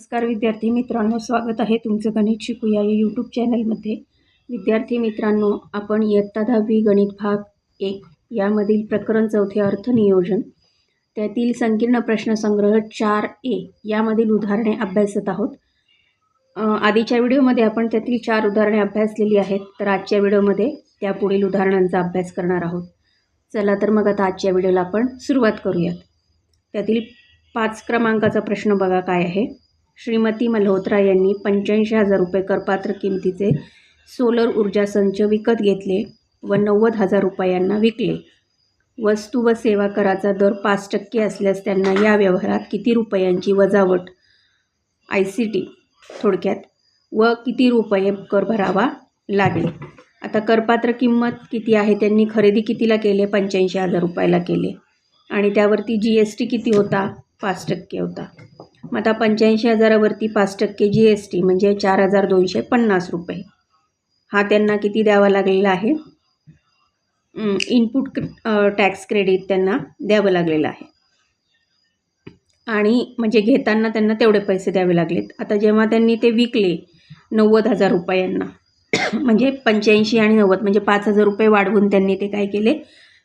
नमस्कार विद्यार्थी मित्रांनो स्वागत आहे तुमचं गणित शिकूया या यूट्यूब चॅनलमध्ये विद्यार्थी मित्रांनो आपण इयत्ता दहावी गणित भाग एक यामधील प्रकरण चौथे अर्थनियोजन त्यातील संकीर्ण प्रश्नसंग्रह चार ए यामधील उदाहरणे अभ्यासत आहोत. आधीच्या व्हिडिओमध्ये आपण त्यातील चार उदाहरणे अभ्यासलेली आहेत तर आजच्या व्हिडिओमध्ये त्या पुढील उदाहरणांचा अभ्यास करणार आहोत. चला तर मग आता आजच्या व्हिडिओला आपण सुरुवात करूयात. त्यातील पाच क्रमांकाचा प्रश्न बघा काय आहे. श्रीमती मल्होत्रा यांनी पंच्याऐंशी हजार रुपये करपात्र किमतीचे सोलर ऊर्जा संच विकत घेतले व नव्वद हजार रुपयांना विकले. वस्तू व सेवा कराचा दर पाच टक्के असल्यास त्यांना या व्यवहारात किती रुपयांची वजावट? आय सी टी थोडक्यात व किती रुपये कर भरावा लागेल? आता करपात्र किंमत किती आहे? त्यांनी खरेदी कितीला केले? पंच्याऐंशी हजार रुपयाला केले. आणि त्यावरती जी एस टी किती होता? पाच टक्के होता. मग आता पंच्याऐंशी हजारावरती पाच टक्के जी एस टी म्हणजे चार हजार दोनशे पन्नास रुपये. हा त्यांना किती द्यावा लागलेला आहे? इनपुट टॅक्स क्रेडिट त्यांना द्यावं लागलेलं आहे. आणि म्हणजे घेताना त्यांना तेवढे पैसे द्यावे लागलेत. आता जेव्हा त्यांनी ते विकले नव्वद हजार रुपयांना म्हणजे पंच्याऐंशी आणि नव्वद म्हणजे पाच हजार रुपये वाढवून त्यांनी ते काय केले?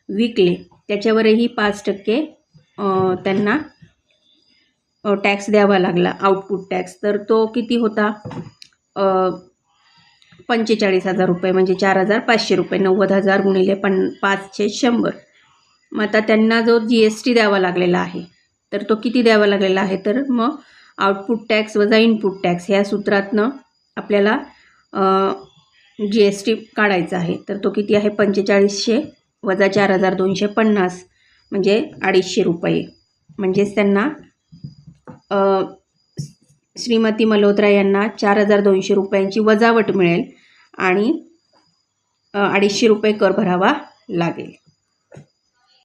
विकले. त्याच्यावरही पाच टक्के त्यांना टॅक्स द्यावा लागला आउटपुट टॅक्स तर तो किती होता? पंचेचाळीस हजार रुपये म्हणजे चार हजार पाचशे रुपये नव्वद हजार गुणिले पन पाचशे शंभर. मग आता त्यांना जो जी एस टी द्यावा लागलेला आहे तर तो किती द्यावा लागलेला आहे? तर मग आउटपुट टॅक्स वजा इनपुट टॅक्स ह्या सूत्रातनं आपल्याला जी एस टी काढायचा आहे. तर तो किती आहे? पंचेचाळीसशे वजा चार हजार दोनशे पन्नास म्हणजे अडीचशे रुपये. म्हणजेच त्यांना श्रीमती मल्होत्रा यांना चार हजार दोनशे रुपयांची वजावट मिळेल आणि अडीचशे रुपये कर भरावा लागेल.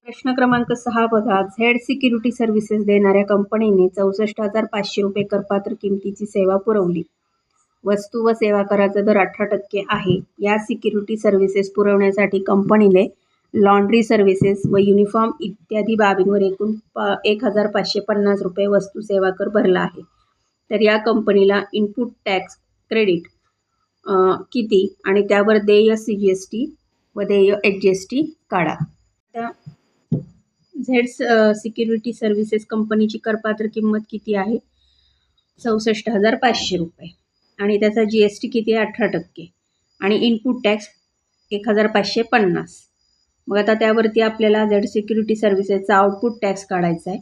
प्रश्न क्रमांक सहा बघा. झेड सिक्युरिटी सर्व्हिसेस देणाऱ्या कंपनीने चौसष्ट हजार पाचशे रुपये करपात्र किमतीची सेवा पुरवली. वस्तू व सेवा कराचा दर अठरा टक्के आहे. या सिक्युरिटी सर्व्हिसेस पुरवण्यासाठी कंपनीने लॉन्ड्री सर्व्हिसेस व युनिफॉर्म इत्यादी बाबींवर एकूण प एक हजार पाचशे पन्नास रुपये वस्तू सेवा कर भरला आहे. तर या कंपनीला इनपुट टॅक्स क्रेडिट किती आणि त्यावर देय सी जी एस टी व देय एच जी एस टी काढा. आता झेड सिक्युरिटी सर्व्हिसेस कंपनीची करपात्र किंमत किती आहे? चौसष्ट हजार पाचशे रुपये. आणि त्याचा जी एस टी किती आहे? अठरा टक्के. आणि इनपुट टॅक्स एक हजार पाचशे पन्नास. मग आता त्यावरती आपल्याला झेड सिक्युरिटी सर्व्हिसेसचा आउटपुट टॅक्स काढायचा आहे.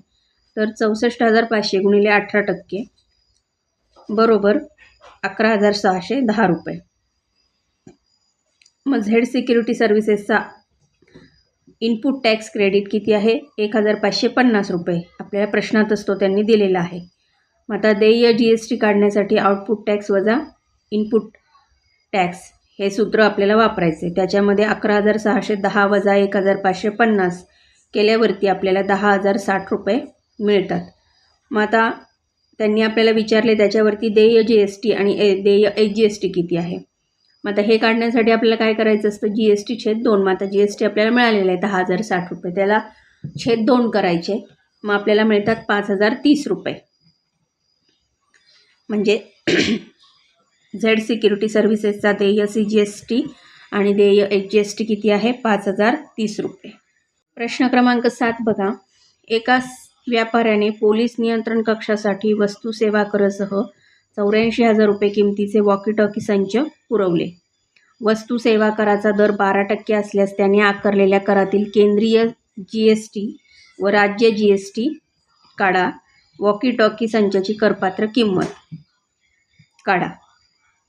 तर चौसष्ट हजार पाचशे गुणिले अठरा टक्के बरोबर अकरा हजार सहाशे दहा रुपये. मग झेड सिक्युरिटी सर्व्हिसेसचा इनपुट टॅक्स क्रेडिट किती आहे? एक हजार पाचशे पन्नास रुपये. आपल्याला प्रश्नातच तो त्यांनी दिलेला आहे. मग आता देय जी एस टी काढण्यासाठी आउटपुट टॅक्स वजा इनपुट टॅक्स हे सूत्र आपल्याला वापरायचे. त्याच्यामध्ये अकरा हजार सहाशे दहा वजा एक हजार पाचशे पन्नास केल्यावरती आपल्याला दहा हजार साठ रुपये मिळतात. मग आता त्यांनी आपल्याला विचारले त्याच्यावरती देय जी एस टी आणि ए देय ए जी एस टी किती आहे? मग आता हे काढण्यासाठी आपल्याला काय करायचं असतं? जी एस टी छेद दोन. मग आता जी एस टी आपल्याला मिळालेलं आहे दहा हजार साठ रुपये. त्याला छेद दोन करायचे. मग आपल्याला मिळतात पाच हजार तीस रुपये. म्हणजे झेड सिक्युरिटी सर्व्हिसेसचा देय सी जी एस टी आणि देय एच जी एस टी किती आहे? पाच हजार तीस रुपये. प्रश्न क्रमांक सात बघा. एका व्यापाऱ्याने पोलीस नियंत्रण कक्षासाठी वस्तू सेवा करसह चौऱ्याऐंशी हजार रुपये किमतीचे वॉकी टॉकी संच पुरवले. वस्तू सेवा कराचा दर बारा टक्के असल्यास त्याने आकारलेल्या करातील केंद्रीय जी एस टी व राज्य जी एस टी काढा. वॉकी टॉकी संचाची करपात्र किंमत काढा.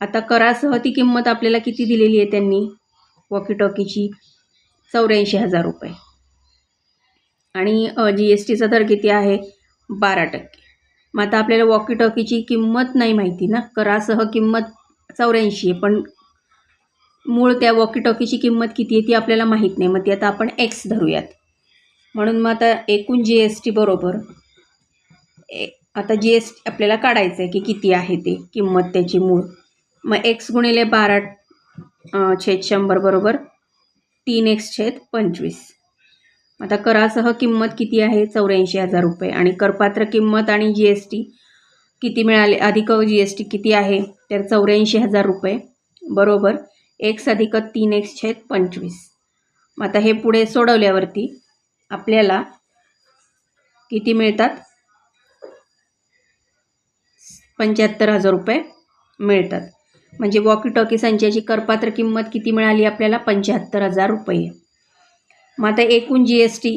आता करासह ती किंमत आपल्याला किती दिलेली आहे त्यांनी? वॉकी टॉकीची चौऱ्याऐंशी हजार रुपये. आणि जी एस टीचा दर किती आहे? बारा टक्के. मग आता आपल्याला वॉकी टॉकीची किंमत नाही माहिती ना? करासह किंमत चौऱ्याऐंशी आहे पण मूळ त्या वॉकी टॉकीची किंमत किती आहे ती आपल्याला माहीत नाही. मग ती आता आपण एक्स धरूयात. म्हणून मग आता एकूण जी एस टी बरोबर ए आता जी एस टी आपल्याला काढायचं आहे की किती आहे ते किंमत त्याची मूळ. मग एक्स गुणिले बारा छेद शंभर बरोबर तीन एक्स छेद पंचवीस. आता करासह किंमत किती आहे? चौऱ्याऐंशी हजार रुपये. आणि करपात्र किंमत आणि जी एस टी किती मिळाले? अधिक जी एस टी किती आहे? तर चौऱ्याऐंशी हजार रुपये. बरोबर. एक्स अधिक तीन एक्स छेद पंचवीस. मग आता हे पुढे सोडवल्यावरती आपल्याला किती मिळतात? पंच्याहत्तर हजार रुपये मिळतात. म्हणजे वॉकी टॉकी संचाची करपात्र किंमत किती मिळाली आपल्याला? पंच्याहत्तर हजार रुपये. मग आता एकूण जी एस टी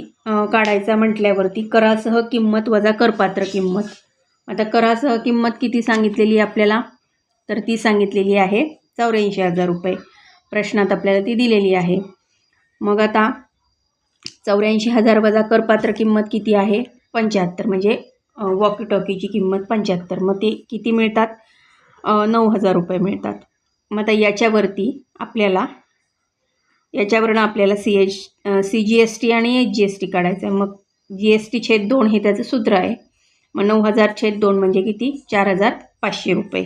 काढायचा म्हटल्यावरती करासह किंमत वजा करपात्र किंमत. आता करासह किंमत किती सांगितलेली आपल्याला? तर ती सांगितलेली आहे चौऱ्याऐंशी हजार रुपये. प्रश्नात आपल्याला ती दिलेली आहे. मग आता चौऱ्याऐंशी हजार वजा करपात्र किंमत किती आहे? पंच्याहत्तर. म्हणजे वॉकी टॉकीची किंमत पंच्याहत्तर. मग ते किती मिळतात? नऊ हजार रुपये मिळतात. मग आता याच्यावरती आपल्याला याच्यावरनं आपल्याला C H C G S T आणि एच जी एस टी काढायचं आहे. मग जी एस टी छेद दोन हे त्याचं सूत्र आहे. मग नऊ हजार छेद दोन म्हणजे किती? चार हजार पाचशे रुपये.